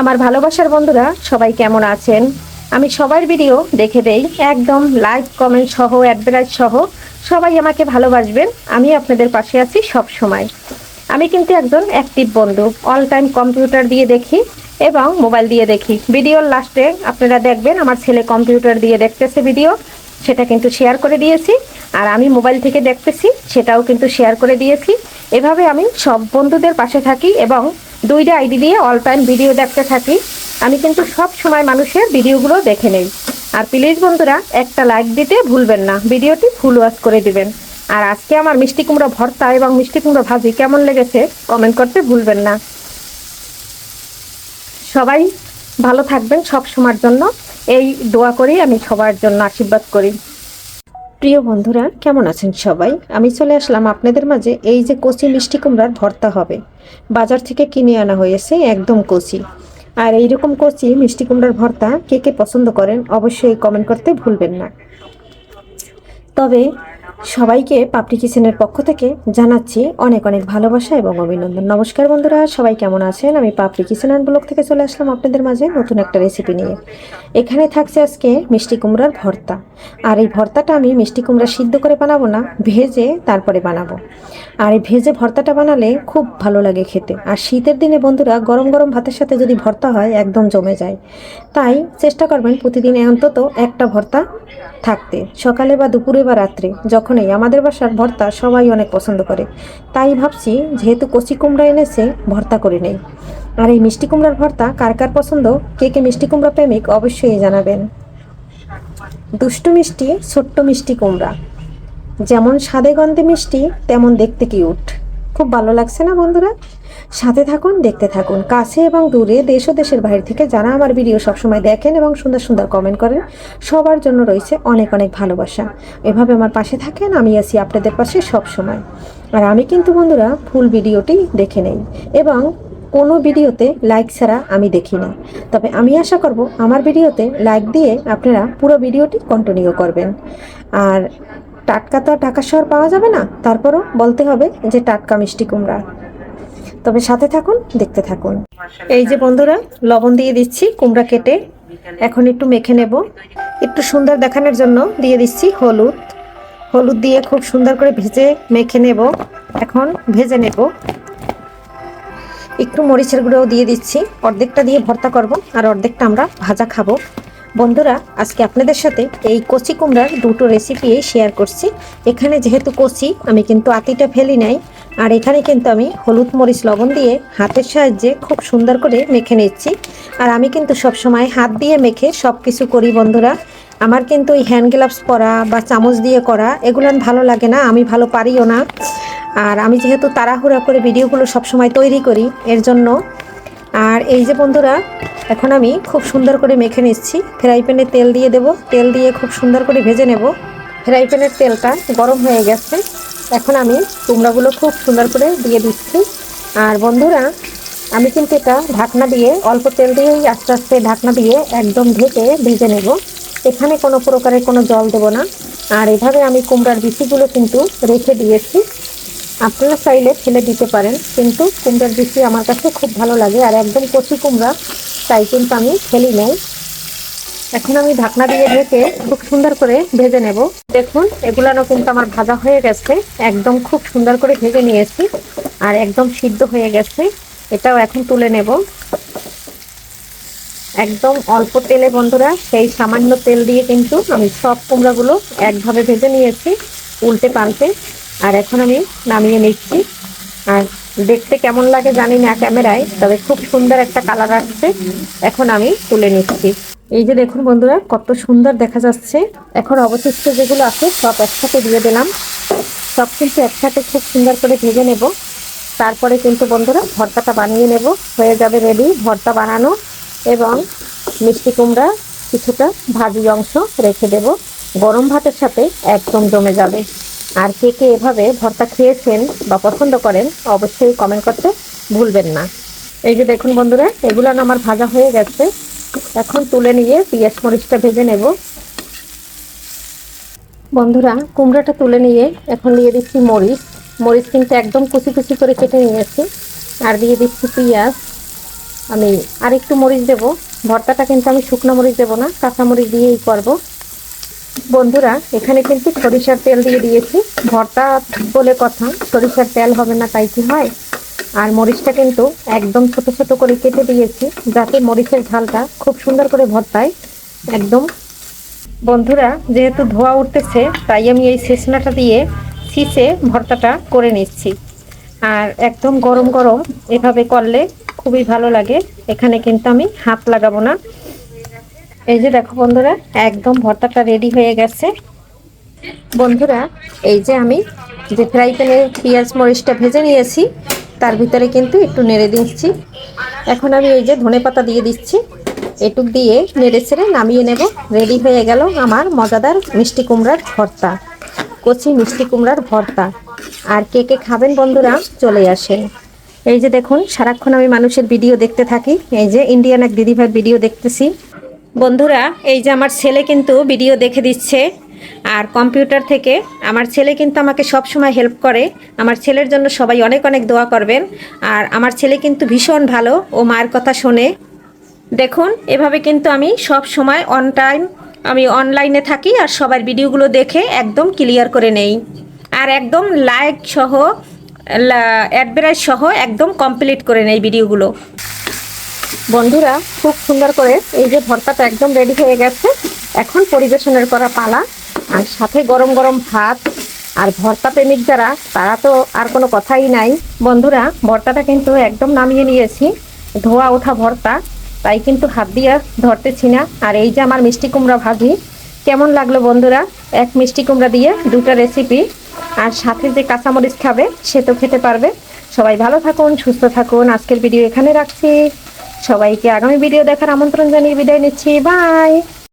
আমার ভালোবাসার বন্ধুরা, সবাই কেমন আছেন? আমি সবার ভিডিও দেখে দেই। একদম লাইক কমেন্ট সহ অ্যাডভার্টাইজ সহ, সবাই আমাকে ভালোবাসবেন। আমি আপনাদের পাশে আছি সব সময় আমি কিন্তু একজন অ্যাক্টিভ বন্ধু অল টাইম কম্পিউটার দিয়ে দেখি এবং মোবাইল দিয়ে দেখি। ভিডিওর লাস্টে আপনারা দেখবেন, আমার ছেলে কম্পিউটার দিয়ে দেখতেছে ভিডিও সেটা কিন্তু শেয়ার করে দিয়েছি। আর আমি মোবাইল থেকে দেখতেছি, সেটাও কিন্তু শেয়ার করে দিয়েছি। এভাবে আমি সব বন্ধুদের পাশে থাকি এবং দুইটা আইডি দিয়ে অল টাইম ভিডিও দেখতে থাকি। আমি কিন্তু সব সময় মানুষের ভিডিওগুলো দেখে নেই। আর প্লিজ বন্ধুরা, একটা লাইক দিতে ভুলবেন না। ভিডিওটি ফুল ওয়াচ করে দিবেন। আর আজকে আমার মিষ্টি কুমড়ো ভর্তা এবং মিষ্টি কুমড়ো ভাজি কেমন লেগেছে কমেন্ট করতে ভুলবেন না। সবাই ভালো থাকবেন সব সময়ের জন্য। এই দোয়া করি, আমি সবার জন্য আশীর্বাদ করি। প্রিয় বন্ধুরা, কেমন আছেন সবাই? আমি চলে আসলাম আপনাদের মাঝে এই যে কচি মিষ্টি কুমড়ার ভর্তা হবে। বাজার থেকে কিনে আনা হয়েছে একদম কচি। আর এইরকম কচি মিষ্টি কুমড়ার ভর্তা কে কে পছন্দ করেন অবশ্যই কমেন্ট করতে ভুলবেন না। তবে সবাইকে পাপড়ি কিচেনের পক্ষ থেকে জানাচ্ছি অনেক অনেক ভালোবাসা এবং অভিনন্দন। নমস্কার বন্ধুরা, সবাই কেমন আছেন? আমি পাপড়ি কিচেন অ্যান্ড ব্লগ থেকে চলে আসলাম আপনাদের মাঝে নতুন একটা রেসিপি নিয়ে। এখানে থাকছে আজকে মিষ্টি কুমড়ার ভর্তা। আর এই ভর্তাটা আমি মিষ্টি কুমড়া সিদ্ধ করে বানাবো না, ভেজে তারপরে বানাবো। আর এই ভেজে ভর্তাটা বানালে খুব ভালো লাগে খেতে। আর শীতের দিনে বন্ধুরা, গরম গরম ভাতের সাথে যদি ভর্তা হয়, একদম জমে যায়। তাই চেষ্টা করবেন প্রতিদিন অন্তত একটা ভর্তা থাকতে, সকালে বা দুপুরে বা রাত্রে যখনই আমাদের বাসার ভর্তা সবাই অনেক পছন্দ করে। তাই ভাবছি, যেহেতু কচি কুমড়া এনেছে, ভর্তা করে নেই। আর এই মিষ্টি কুমড়ার ভর্তা কার কার পছন্দ, কে কে মিষ্টি কুমড়া প্রেমিক অবশ্যই জানাবেন। দুষ্টু মিষ্টি, ছোট্ট মিষ্টি কুমড়া। যেমন স্বাদে গন্ধে মিষ্টি, তেমন দেখতে কি উঠ খুব ভালো লাগছে না বন্ধুরা? সাথে থাকুন, দেখতে থাকুন, কাছে এবং দূরে, দেশ ও দেশের বাইরে থেকে যারা আমার ভিডিও সবসময় দেখেন এবং সুন্দর সুন্দর কমেন্ট করেন, সবার জন্য রয়েছে অনেক অনেক ভালোবাসা। এভাবে আমার পাশে থাকেন, আমি আছি আপনাদের পাশে সব সময় আর আমি কিন্তু বন্ধুরা ফুল ভিডিওটি দেখে নেই এবং কোনো ভিডিওতে লাইক ছাড়া আমি দেখি না। তবে আমি আশা করব আমার ভিডিওতে লাইক দিয়ে আপনারা পুরো ভিডিওটি কন্টিনিউ করবেন। আর টাটকা তো আর ঢাকা শহর পাওয়া যাবে না, তারপরও বলতে হবে যে টাটকা মিষ্টি কুমড়া। তবে সাথে থাকুন দেখতে থাকুন। এই যে বন্ধুরা লবণ দিয়ে দিচ্ছি কুমড়া কেটে। এখন একটু মেখে নেব। একটু সুন্দর দেখানোর জন্য দিয়ে দিচ্ছি হলুদ। হলুদ দিয়ে খুব সুন্দর করে ভেজে মেখে নেব। এখন ভেজে নেব। একটু মরিচের গুঁড়োও দিয়ে দিচ্ছি। অর্ধেকটা দিয়ে ভর্তা করব আর অর্ধেকটা আমরা ভাজা খাব। বন্ধুরা আজকে আপনাদের সাথে এই কচি কুমড়ার দুটো রেসিপি শেয়ার করছি। এখানে যেহেতু কচি আমি কিন্তু আতিটা ফেলি নাই। আর এখানে কিন্তু আমি হলুদ মরিচ লবণ দিয়ে হাতের সাহায্যে খুব সুন্দর করে মেখে নিচ্ছি। আর আমি কিন্তু সব সময় হাত দিয়ে মেখে সব কিছু করি, বন্ধুরা। আমার কিন্তু এই হ্যান্ড গ্লাভস পরা বা চামচ দিয়ে করা, এগুলো ভালো লাগে না, আমি ভালো পারিও না। আর আমি যেহেতু তাড়াহুড়া করে ভিডিওগুলো সবসময় তৈরি করি, এর জন্য। আর এই যে বন্ধুরা, এখন আমি খুব সুন্দর করে মেখে নিচ্ছি। ফ্রাই প্যানে তেল দিয়ে দেব। তেল দিয়ে খুব সুন্দর করে ভেজে নেব। ফ্রাই প্যানের তেলটা গরম হয়ে গেছে। এখন আমি কুমড়াগুলো খুব সুন্দর করে দিয়ে দিচ্ছি। আর বন্ধুরা, আমি কিন্তু এটা ঢাকনা দিয়ে, অল্প তেল দিয়েই আস্তে আস্তে ঢাকনা দিয়ে একদম ঢেকে ভেজে নেব। এখানে কোনো প্রকারের কোনো জল দেব না। আর এভাবে আমি কুমড়ার বিচিগুলো কিন্তু রেখে দিয়েছি। আপনারা চাইলে ফেলে দিতে পারেন, কিন্তু কুমড়ার বিচি আমার কাছে খুব ভালো লাগে। আর একদম কচি কুমড়া, তাই কিন্তু আমি ফেলি নেই। এখন আমি ঢাকনা দিয়ে ঢেকে খুব সুন্দর করে ভেজে নেব। দেখুন এগুলানো কিন্তু আমার ভাজা হয়ে গেছে। একদম খুব সুন্দর করে ভেজে নিয়েছি আর একদম সিদ্ধ হয়ে গেছে। এটাও এখন তুলে নেব। একদম অল্প তেলে বন্ধুরা, সেই সামান্য তেল দিয়ে কিন্তু আমি সব কুমড়াগুলো একভাবে ভেজে নিয়েছি, উল্টে পাল্টে। আর এখন আমি নামিয়ে নিচ্ছি। আর দেখতে কেমন লাগে জানি না ক্যামেরায়, তবে খুব সুন্দর একটা কালার আসছে। এখন আমি তুলে নিচ্ছি। এই যে দেখুন বন্ধুরা, কত সুন্দর দেখা যাচ্ছে। এখন অবশিষ্ট যেগুলো আছে, সব একসাথে দিয়ে দিলাম। সব কিন্তু একসাথে খুব সুন্দর করে ভেজে নেব। তারপরে কিন্তু বন্ধুরা, ভর্তাটা বানিয়ে নেব। হয়ে যাবে রেডি ভর্তা বানানো এবং মিষ্টি কুমড়া কিছুটা ভাজি অংশ রেখে দেব। গরম ভাতের সাথে একদম জমে যাবে। আর কে কে এভাবে ভর্তা খেয়েছেন বা পছন্দ করেন, অবশ্যই কমেন্ট করতে ভুলবেন না। এই যে দেখুন বন্ধুরা, এগুলো আমার ভাজা হয়ে গেছে। এখন তুলে নিয়ে পেঁয়াজ মরিচটা ভেজে নেব। বন্ধুরা, কুমড়াটা তুলে নিয়ে এখন দিয়ে দিচ্ছি মরিচ। মরিচ কিন্তু একদম কুচি কুচি করে কেটে নিয়েছি। আর দিয়ে দিচ্ছি পেঁয়াজ। আমি আর একটু মরিচ দেবো। ভর্তাটা কিন্তু আমি শুকনো মরিচ দেবো না, কাঁচা মরিচ দিয়েই করব। বন্ধুরা, এখানে কিন্তু সরিষার তেল দিয়ে দিয়েছি। ভর্তা বলে কথা, সরিষার তেল হবে না, তাই কি হয়? আর মরিচটা কিন্তু একদম ছোট ছোট করে কেটে দিয়েছি, যাতে মরিচের ঝালটা খুব সুন্দর করে ভর্তায়। একদম। বন্ধুরা, যেহেতু ধোয়া উঠতেছে, তাই আমি এই শেষনাটা দিয়ে শীষে ভর্তাটা করে নিচ্ছি। আর একদম গরম গরম এভাবে করলে খুবই ভালো লাগে। এখানে কিন্তু আমি হাত লাগাবো না। এই যে দেখো বন্ধুরা, একদম ভর্তাটা রেডি হয়ে গেছে। বন্ধুরা, এই যে আমি যে ফ্রাই প্যানে পেঁয়াজ, মরিচটা ভেজে নিয়েছি তার ভিতরে কিন্তু একটু নেড়ে দিচ্ছি। এখন আমি এই যে ধনে পাতা দিয়ে দিচ্ছি। এটুক দিয়ে নেড়ে ছেড়ে নামিয়ে নেব। রেডি হয়ে গেল আমার মজাদার মিষ্টি কুমড়ার ভর্তা, কচি মিষ্টি কুমড়ার ভর্তা। আর কে কে খাবেন বন্ধুরা, চলে আসেন। এই যে দেখুন, সারাক্ষণ আমি মানুষের ভিডিও দেখতে থাকি। এই যে ইন্ডিয়ান এক দিদিভাই ভিডিও দেখতেছি। বন্ধুরা, এই যে আমার ছেলে কিন্তু ভিডিও দেখে দিচ্ছে। আর কম্পিউটার থেকে আমার ছেলে কিন্তু আমাকে সব সময় হেল্প করে। আমার ছেলের জন্য সবাই অনেক অনেক দোয়া করবেন। আর আমার ছেলে কিন্তু ভীষণ ভালো, ও মায়ের কথা শোনে। দেখুন, এভাবে কিন্তু আমি সব সময় অন টাইম আমি অনলাইনে থাকি আর সবার ভিডিওগুলো দেখে একদম ক্লিয়ার করে নেই। আর একদম লাইক সহ অ্যাডভারাইজ সহ একদম কমপ্লিট করে নেই ভিডিওগুলো বন্ধুরা, খুব সুন্দর করে এই যে ভর্তাটা একদম রেডি হয়ে গেছে। এখন পরিবেশনের করা পালা। আর সাথে গরম গরম ভাত আর ভর্তা প্রেমিক যারা, তারা তো আর কোনো কথাই নাই। বন্ধুরা, ভর্তাটা কিন্তু একদম নামিয়ে নিয়েছি। ধোয়া ওঠা ভর্তা, তাই কিন্তু হাত দিয়ে ধরতেছি না। আর এই যে আমার মিষ্টি কুমড়া ভাজি, কেমন লাগল বন্ধুরা? এক মিষ্টি কুমড়া দিয়ে দুটো রেসিপি আর সাথে যে কাঁচামরিচ খাবে, সে তো খেতে পারবে। সবাই ভালো থাকুন, সুস্থ থাকুন। আজকের ভিডিও এখানে রাখছি। সবাইকে আগামী ভিডিও দেখার আমন্ত্রণ জানিয়ে বিদায় নিচ্ছি। বাই